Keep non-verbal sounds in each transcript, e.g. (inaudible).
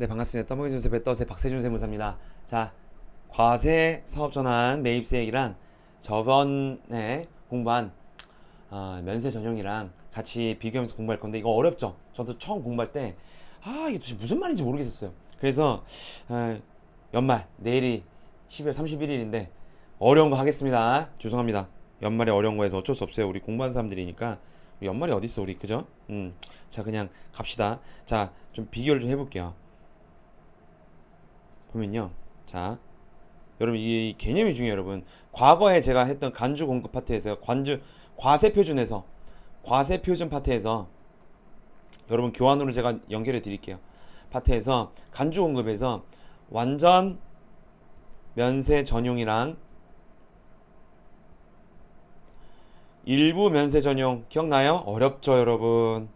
네 반갑습니다. 떠먹이 준세 배떠세 박세준 세무사입니다. 자 과세 사업 전환 매입 세액이랑 저번에 공부한 어, 면세 전용이랑 같이 비교하면서 공부할 건데 이거 어렵죠. 저도 처음 공부할 때 아 이게 도대체 무슨 말인지 모르겠었어요. 그래서 어, 연말 내일이 12월 31일인데 어려운 거 하겠습니다. 죄송합니다. 연말에 어려운 거 해서 어쩔 수 없어요. 우리 공부하는 사람들이니까 연말이 어디 있어 우리 그죠? 음, 자 그냥 갑시다. 자 좀 비교를 좀 해볼게요. 보면요. 자, 여러분 이 개념이 중요해요, 여러분. 과거에 제가 했던 간주 공급 파트에서 관주 과세 표준에서 과세 표준 파트에서 여러분 교환으로 제가 연결해 드릴게요. 파트에서 간주 공급에서 완전 면세 전용이랑 일부 면세 전용 기억나요? 어렵죠, 여러분.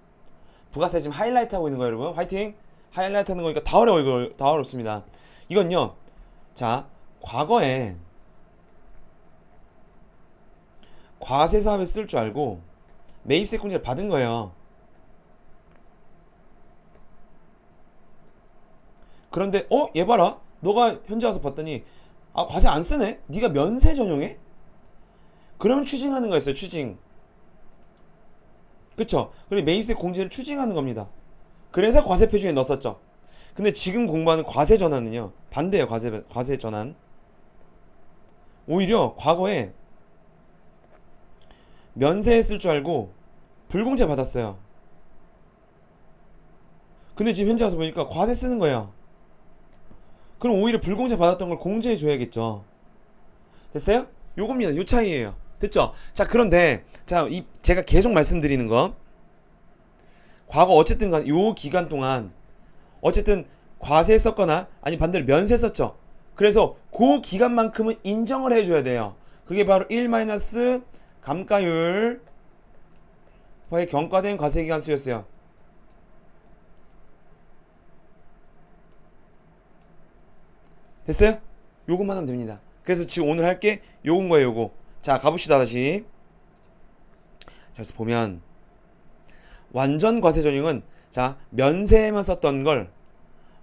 부가세 지금 하이라이트 하고 있는 거예요, 여러분. 화이팅! 하이라이트 하는 거니까 다 어려워, 이거 다 어렵습니다. 이건요. 자, 과거에 과세 사업에 쓸 줄 알고 매입세 공제를 받은 거예요. 그런데 어, 얘 봐라. 너가 현재 와서 봤더니 아, 과세 안 쓰네. 네가 면세 전용해? 그럼 추징하는 거였어요. 추징. 그쵸? 그리고 매입세 공제를 추징하는 겁니다. 그래서 과세 표준에 넣었었죠. 근데 지금 공부하는 과세 전환은요 반대예요 과세 과세 전환. 오히려 과거에 면세했을 줄 알고 불공제 받았어요. 근데 지금 현재 와서 보니까 과세 쓰는 거예요. 그럼 오히려 불공제 받았던 걸 공제해 줘야겠죠. 됐어요? 요겁니다. 요 차이예요. 됐죠? 자 그런데 자 이 제가 계속 말씀드리는 거. 과거 어쨌든 간 요 기간 동안 어쨌든 과세 썼거나 아니 반대로 면세 썼죠. 그래서 그 기간만큼은 인정을 해줘야 돼요. 그게 바로 1 마이너스 감가율 의 경과된 과세 기간 수였어요. 됐어요? 요것만 하면 됩니다. 그래서 지금 오늘 할 게 요건 거예요, 요거. 자, 가봅시다, 다시. 자, 그래서 보면 완전 과세 전형은 자, 면세에만 썼던 걸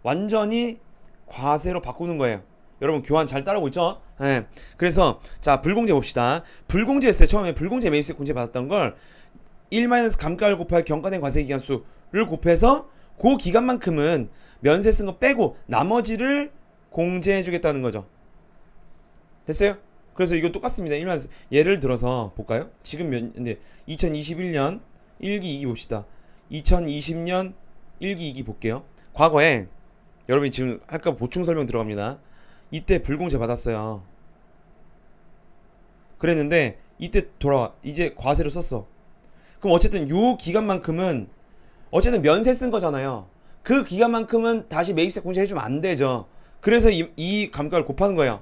완전히 과세로 바꾸는 거예요. 여러분 교환 잘 따라오고 있죠? 예. 그래서 자 불공제 봅시다. 불공제 했어요. 처음에 불공제 매입세 공제 받았던 걸1 감가를 곱할 경과된 과세 기간 수를 곱해서 그 기간만큼은 면세 쓴 거 빼고 나머지를 공제해 주겠다는 거죠. 됐어요? 그래서 이거 똑같습니다. 1만 예를 들어서 볼까요? 지금 몇 근데 2021년 1기 2기 봅시다. 2020년 1기 2기 볼게요. 과거에 여러분이 지금 아까 보충 설명 들어갑니다. 이때 불공제 받았어요. 그랬는데 이때 돌아와 이제 과세로 썼어. 그럼 어쨌든 요 기간만큼은 어쨌든 면세 쓴 거잖아요. 그 기간만큼은 다시 매입세 공제 해주면 안 되죠. 그래서 이, 이 감가를 곱하는 거예요.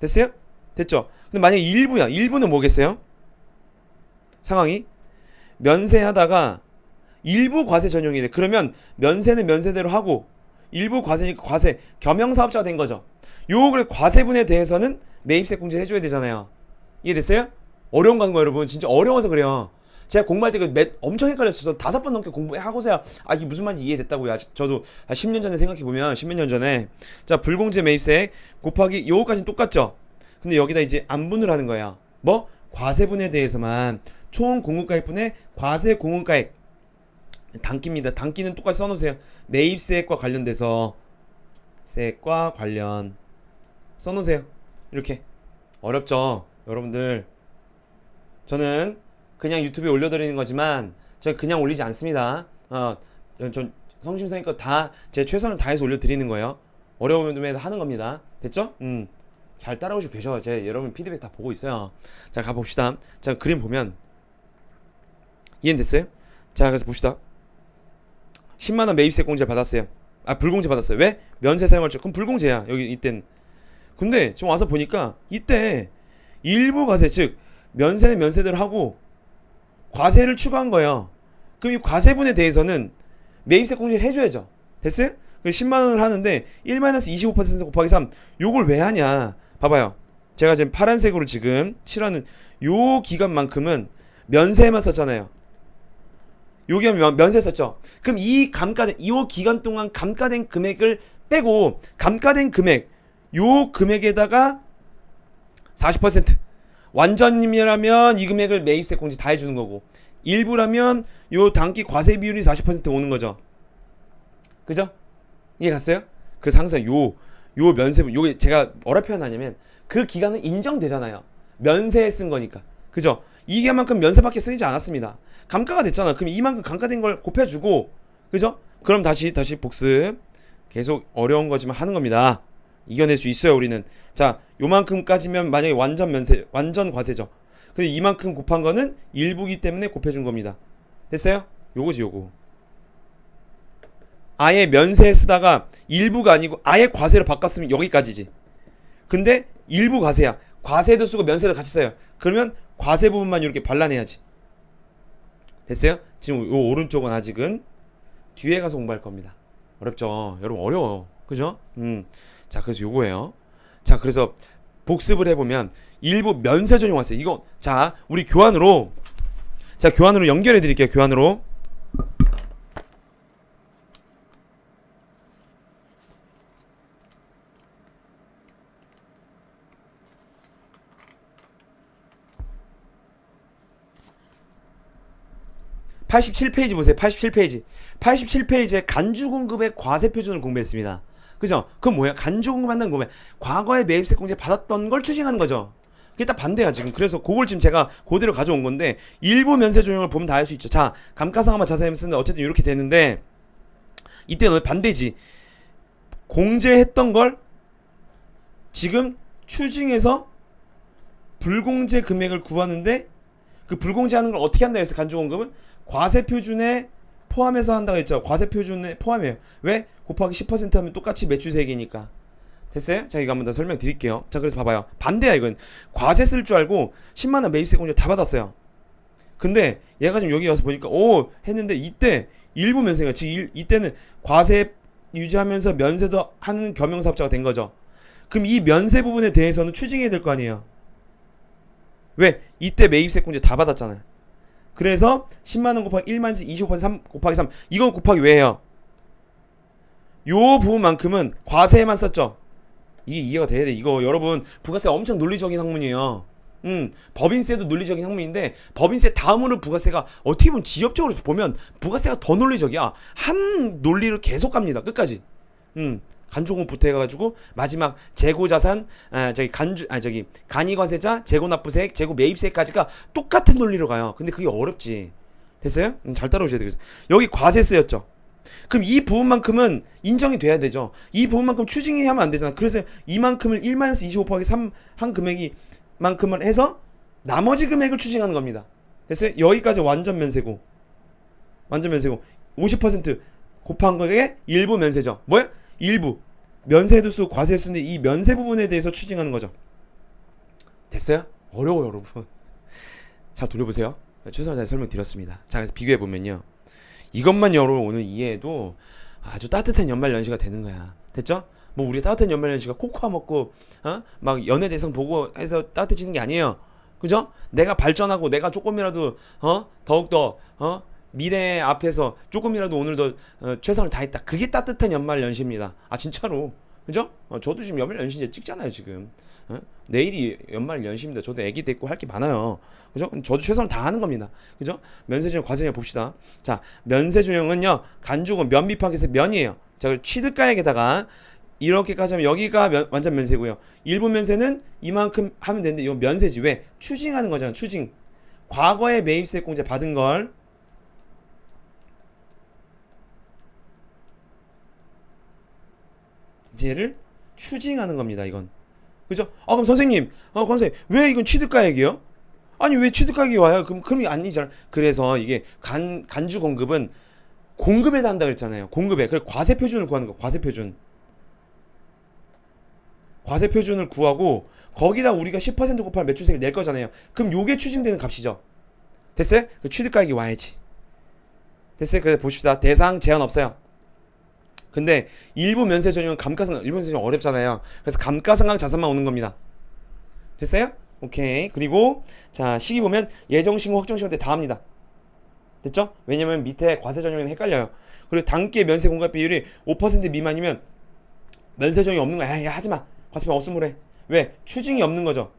됐어요? 됐죠? 근데 만약에 일부야. 일부는 뭐겠어요? 상황이 면세하다가 일부 과세 전용이래. 그러면 면세는 면세대로 하고 일부 과세니까 과세 겸용사업자가 된 거죠. 요 과세분에 대해서는 매입세 공제를 해줘야 되잖아요. 이해됐어요? 어려운 거 여러분 진짜 어려워서 그래요. 제가 공부할 때그몇 엄청 헷갈렸어요. 다섯 번 넘게 공부하고서야 아 이게 무슨 말인지 이해됐다고요. 저도 한 10년 전에 생각해 보면 10몇 년 전에 자 불공제 매입세 곱하기 요거까지는 똑같죠. 근데 여기다 이제 안분을 하는 거야. 뭐 과세분에 대해서만 총 공급가액분의 과세 공급가액 단기입니다. 단기는 똑같이 써놓으세요. 매입세액과 관련돼서 세액과 관련 써놓으세요. 이렇게 어렵죠, 여러분들. 저는 그냥 유튜브에 올려드리는 거지만 제가 그냥 올리지 않습니다. 어, 전 성심성의껏 다 제 최선을 다해서 올려드리는 거예요. 어려움에도 하는 겁니다. 됐죠? 음. 잘 따라오시고 계셔. 제 여러분 피드백 다 보고 있어요. 자, 가봅시다. 자, 그림 보면 이해됐어요? 자, 그래서 봅시다. 10만 원 매입세 공제 받았어요. 아 불공제 받았어요. 왜? 면세 사용할줄 그럼 불공제야. 여기 이땐. 근데 지금 와서 보니까 이때 일부 과세 즉 면세는 면세대로 하고 과세를 추가한 거예요. 그럼 이 과세분에 대해서는 매입세 공제를 해줘야죠. 됐어요? 10만 원을 하는데 1-25% 곱하기 3 요걸 왜 하냐? 봐봐요. 제가 지금 파란색으로 지금 칠하는 요 기간만큼은 면세만 썼잖아요. 여기 면, 면세 썼죠. 그럼 이 감가된 이 기간 동안 감가된 금액을 빼고 감가된 금액 요 금액에다가 40% 완전이라면 이 금액을 매입세 공제 다 해주는 거고 일부라면 요 단기 과세 비율이 40% 오는 거죠. 그죠? 이해 갔어요? 그래서 항상 요, 요 면세분, 요게 제가 뭐라 표현하냐면 그 기간은 인정되잖아요. 면세에 쓴 거니까. 그죠? 이게만큼 면세밖에 쓰이지 않았습니다. 감가가 됐잖아. 그럼 이만큼 감가된 걸 곱해주고, 그죠? 그럼 다시, 다시 복습. 계속 어려운 거지만 하는 겁니다. 이겨낼 수 있어요, 우리는. 자, 요만큼까지면 만약에 완전 면세, 완전 과세죠. 근데 이만큼 곱한 거는 일부기 때문에 곱해준 겁니다. 됐어요? 요거지, 요거. 아예 면세 쓰다가 일부가 아니고 아예 과세로 바꿨으면 여기까지지. 근데 일부 과세야. 과세도 쓰고 면세도 같이 써요. 그러면 과세 부분만 이렇게 발라내야지. 됐어요? 지금 요 오른쪽은 아직은 뒤에 가서 공부할 겁니다. 어렵죠? 여러분 어려워. 그죠? 음. 자, 그래서 요거예요. 자, 그래서 복습을 해보면 일부 면세 전용 왔어요. 이거 자, 우리 교환으로 자, 교환으로 연결해 드릴게요. 교환으로. 팔십칠 페이지 보세요. 87페이지. 87페이지에 간주 공급의 과세 표준을 공부했습니다. 그죠? 그건 뭐야? 간주 공급한다는 거면 과거에 매입세 공제 받았던 걸 추징하는 거죠. 그게 딱 반대야 지금. 그래서 그걸 지금 제가 그대로 가져온 건데 일부 면세 조정을 보면 다 알 수 있죠. 자, 감가상각만 자세히 쓰는데 어쨌든 이렇게 되는데 이때는 반대지. 공제했던 걸 지금 추징해서 불공제 금액을 구하는데 그 불공제하는 걸 어떻게 한다 해서 간주 공급은 과세 표준에 포함해서 한다고 했죠. 과세 표준에 포함해요. 왜? 곱하기 10% 하면 똑같이 매출세액이니까. 됐어요? 자, 이거 한번 더 설명 드릴게요. 자, 그래서 봐봐요. 반대야, 이건. 과세 쓸 줄 알고 10만원 매입세 공제 다 받았어요. 근데 얘가 지금 여기 와서 보니까, 오! 했는데 이때 일부 면세가, 지금 일, 이때는 과세 유지하면서 면세도 하는 겸용사업자가 된 거죠. 그럼 이 면세 부분에 대해서는 추징해야 될 거 아니에요. 왜? 이때 매입세 공제 다 받았잖아요. 그래서 10만원 곱하기 1만 25% 3 곱하기 3 이거 곱하기 왜 해요? 요 부분만큼은 과세에만 썼죠. 이게 이해가 돼야 돼. 이거 여러분 부가세 엄청 논리적인 학문이에요. 음, 법인세도 논리적인 학문인데 법인세 다음으로 부가세가 어떻게 보면 지역적으로 보면 부가세가 더 논리적이야. 한 논리로 계속 갑니다. 끝까지. 음. 간주공부터 해가지고 마지막 재고자산 아 저기 간주 아 저기 간이과세자 재고납부세액 재고 매입세액까지가 똑같은 논리로 가요. 근데 그게 어렵지. 됐어요? 음, 잘 따라오셔야 되겠어요. 여기 과세세였죠. 그럼 이 부분만큼은 인정이 돼야 되죠. 이 부분만큼 추징이 하면 안 되잖아. 그래서 이만큼을 1만에서 25 곱하기 3 한 금액이 만큼을 해서 나머지 금액을 추징하는 겁니다. 됐어요? 여기까지 완전 면세고 완전 면세고 50% 곱한 거에 일부 면세죠. 뭐야? 일부 면세도 쓰고 과세 쓰는데 이 면세 부분에 대해서 추징하는 거죠. 됐어요? 어려워요, 여러분. (laughs) 자, 돌려보세요. 최선을 다해 설명드렸습니다. 자, 그래서 비교해 보면요. 이것만 여러분 오늘 이해해도 아주 따뜻한 연말 연시가 되는 거야. 됐죠? 뭐 우리 따뜻한 연말 연시가 코코아 먹고 어? 막 연애 대상 보고 해서 따뜻해지는 게 아니에요. 그죠? 내가 발전하고 내가 조금이라도 어? 더욱 더 어? 미래 앞에서 조금이라도 오늘 더 어, 최선을 다했다. 그게 따뜻한 연말 연시입니다. 아 진짜로. 그죠? 어, 저도 지금 연말 연시 이제 찍잖아요 지금. 어? 내일이 연말 연시입니다. 저도 애기 됐고 할 게 많아요. 그죠? 저도 최선을 다하는 겁니다. 그죠? 면세조정 과세조정 봅시다. 자, 면세조정은요 간주고 면비파기세 면이에요. 자, 취득가액에다가 이렇게까지 하면 여기가 면, 완전 면세고요. 일부 면세는 이만큼 하면 되는데 이건 면세지 왜? 추징하는 거잖아. 추징. 과거에 매입세 공제 받은 걸 이제를 추징하는 겁니다. 이건 그죠? 아 그럼 선생님, 어 선생님 왜 이건 취득가액이요? 아니 왜 취득가액이 와요? 그럼 그럼 아니잖아. 그래서 이게 간 간주 공급은 공급에다 한다 그랬잖아요. 공급에 그래 과세 표준을 구하는 거. 과세 표준. 과세 표준을 구하고 거기다 우리가 10% 곱할 매출세를 낼 거잖아요. 그럼 요게 추징되는 값이죠. 됐어요? 그 취득가액이 와야지. 됐어요? 그래서 보십시다. 대상 제한 없어요. 근데 일부 면세 전용 감가상각 일부 면세 전용 어렵잖아요. 그래서 감가상각 자산만 오는 겁니다. 됐어요? 오케이. 그리고 자 시기 보면 예정신고 확정신고 때 다 합니다. 됐죠? 왜냐면 밑에 과세 전형이 헷갈려요. 그리고 단기의 면세 공급 비율이 5% 미만이면 면세 전형이 없는 거야. 야, 야 하지 마. 과세표 없으면 해. 왜? 추징이 없는 거죠.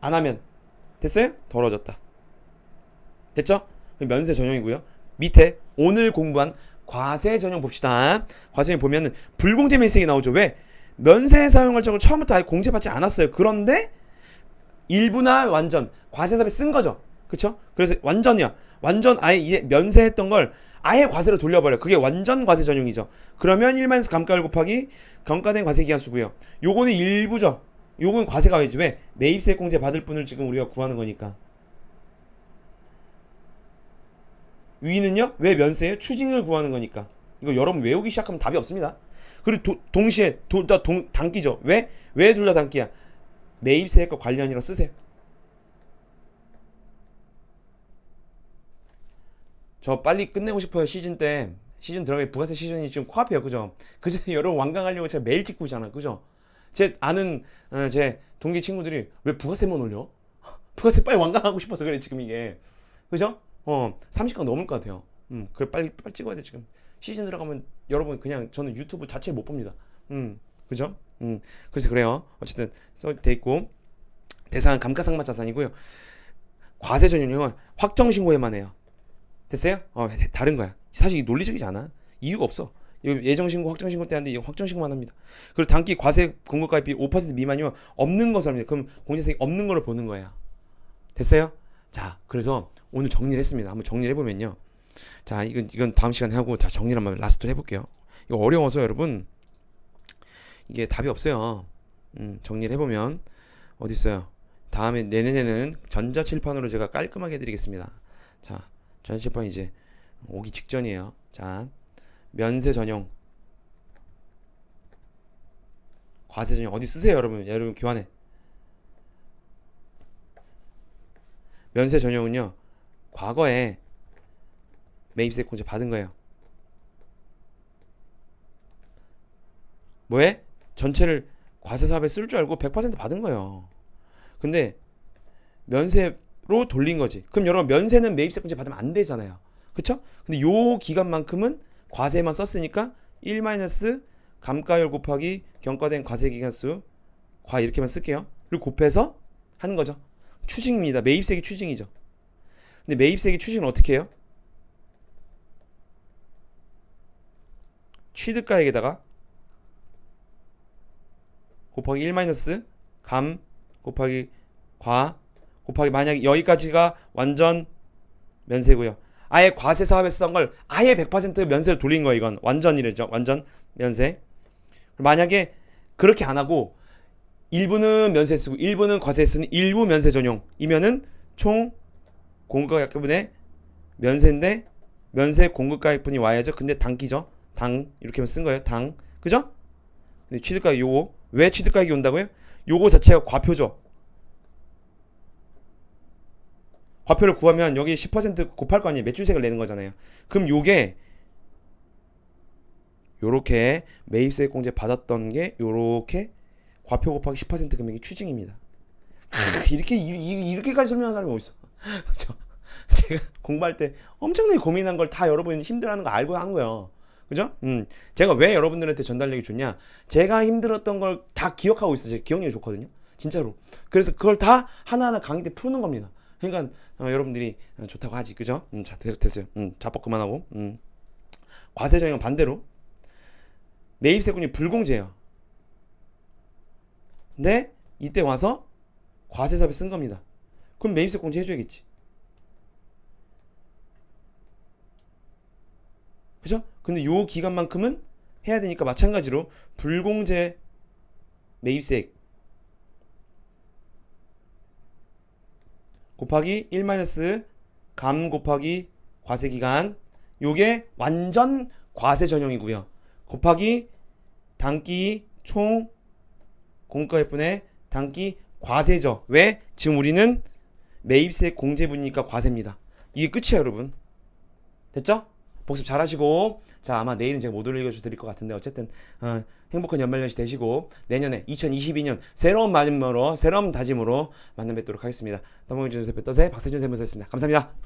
안 하면 됐어요? 더러워졌다. 됐죠? 면세 전형이고요. 밑에 오늘 공부한 과세 전형 봅시다. 과세 전형 보면은 불공제 면세이 나오죠. 왜? 면세 사용할 적을 처음부터 아예 공제받지 않았어요. 그런데 일부나 완전 과세섭에 쓴 거죠. 그쵸? 그래서 완전이야. 완전 아예 이제 면세했던 걸 아예 과세로 돌려버려. 그게 완전 과세 전용이죠. 그러면 1만에서 감가율 곱하기 경가된 과세 기간 수고요. 요거는 일부죠. 요거는 과세가 왜지? 왜? 매입세 공제 받을 분을 지금 우리가 구하는 거니까. 위는요? 왜 면세예요? 추징을 구하는 거니까. 이거 여러분 외우기 시작하면 답이 없습니다. 그리고 도- 동시에 둘 다 단기죠. 왜? 왜 둘 다 단기야? 매입세액과 관련이라 쓰세요. 저 빨리 끝내고 싶어요 시즌 때 시즌 들어가기 부가세 시즌이 지금 코앞이에요 그죠 그전에 (laughs) 여러분 완강하려고 제가 매일 찍고 있잖아 그죠 제 아는 어, 제 동기 친구들이 왜 부가세만 올려 (laughs) 부가세 빨리 완강하고 싶어서 그래 지금 이게 그죠 어 30강 넘을 것 같아요 음 그래 빨리 빨리 찍어야 돼 지금 시즌 들어가면 여러분 그냥 저는 유튜브 자체를 못 봅니다 음 그죠 음 그래서 그래요 어쨌든 써돼 있고 대상은 감가상각 자산이고요 과세 전용은 확정 신고에만 해요 됐어요? 어, 다른 거야. 사실 이 논리적이지 않아. 이유가 없어. 예정신고, 확정신고 때 하는데 이거 확정신고만 합니다. 그리고 단기 과세 공급가입비 5% 미만이면 없는 것을 합니다. 그럼 공제세액 없는 거를 보는 거야. 됐어요? 자, 그래서 오늘 정리를 했습니다. 한번 정리를 해보면요. 자, 이건, 이건 다음 시간에 하고 자, 정리를 한번 라스트로 해볼게요. 이거 어려워서 여러분, 이게 답이 없어요. 음, 정리를 해보면, 어디 있어요? 다음에 내년에는 전자칠판으로 제가 깔끔하게 해드리겠습니다. 자, 전시판 이제 오기 직전이에요. 자, 면세 전용, 과세 전용 어디 쓰세요, 여러분? 여러분 교환해. 면세 전용은요, 과거에 매입세 공제 받은 거예요. 뭐해? 전체를 과세 사업에 쓸 줄 알고 100% 받은 거예요. 근데 면세로 돌린 거지. 그럼 여러분 면세는 매입세 공제 받으면 안 되잖아요. 그쵸? 근데 요 기간만큼은 과세만 썼으니까 1 마이너스 감가율 곱하기 경과된 과세 기간수 과 이렇게만 쓸게요. 그리고 곱해서 하는 거죠. 추징입니다. 매입세기 추징이죠. 근데 매입세기 추징은 어떻게 해요? 취득가액에다가 곱하기 1 마이너스 감 곱하기 과 곱하기 만약 여기까지가 완전 면세고요. 아예 과세 사업에 쓰던 걸 아예 100% 면세로 돌린 거예요. 이건 완전이래죠. 완전 면세. 만약에 그렇게 안 하고 일부는 면세 쓰고 일부는 과세 쓰는 일부 면세 전용이면은 총 공급가액분의 면세인데 면세 공급가액분이 와야죠. 근데 당기죠. 당 이렇게만 쓴 거예요. 당 그죠? 근데 취득가액 요거 왜 취득가액이 온다고요? 요거 자체가 과표죠. 과표를 구하면 여기 10% 곱할 거 아니에요. 매출세액을 내는 거잖아요. 그럼 요게 요렇게 매입세액 공제 받았던 게 요렇게 과표 곱하기 10% 금액이 추징입니다. 크, (laughs) 이렇게 이- 이- 이렇게까지 설명하는 사람이 어디 있어? 그렇죠? 제가 공부할 때 엄청나게 고민한 걸 다 여러분이 힘들어하는 거 알고 하는 거예요. 그죠? 음, 제가 왜 여러분들한테 전달력이 좋냐? 제가 힘들었던 걸 다 기억하고 있어요. 제 기억력이 좋거든요. 진짜로. 그래서 그걸 다 하나하나 강의 때 푸는 겁니다. 그러니까 어, 여러분들이 어, 좋다고 하지, 그죠? 음, 자 됐- 됐어요. 음, 자뻑 그만하고. 음. 과세 전형 반대로 매입세군이 불공제예요. 근데 이때 와서 과세사업에 쓴 겁니다. 그럼 매입세 공제 해줘야겠지. 그죠? 근데 요 기간만큼은 해야 되니까 마찬가지로 불공제 매입세액 곱하기 1 마이너스 감 곱하기 과세 기간 요게 완전 과세 전형이고요. 곱하기 단기 총 공가액분의 단기 과세죠. 왜? 지금 우리는 매입세 공제분이니까 과세입니다. 이게 끝이에요, 여러분. 됐죠? 복습 잘 하시고 자 아마 내일은 제가 못 올려줘 드릴 것 같은데 어쨌든 어, 행복한 연말연시 되시고 내년에 2022년 새로운 마음으로 새로운 다짐으로 만나 뵙도록 하겠습니다. 더모이준 세페 떠세 박세준 세무사였습니다. 감사합니다.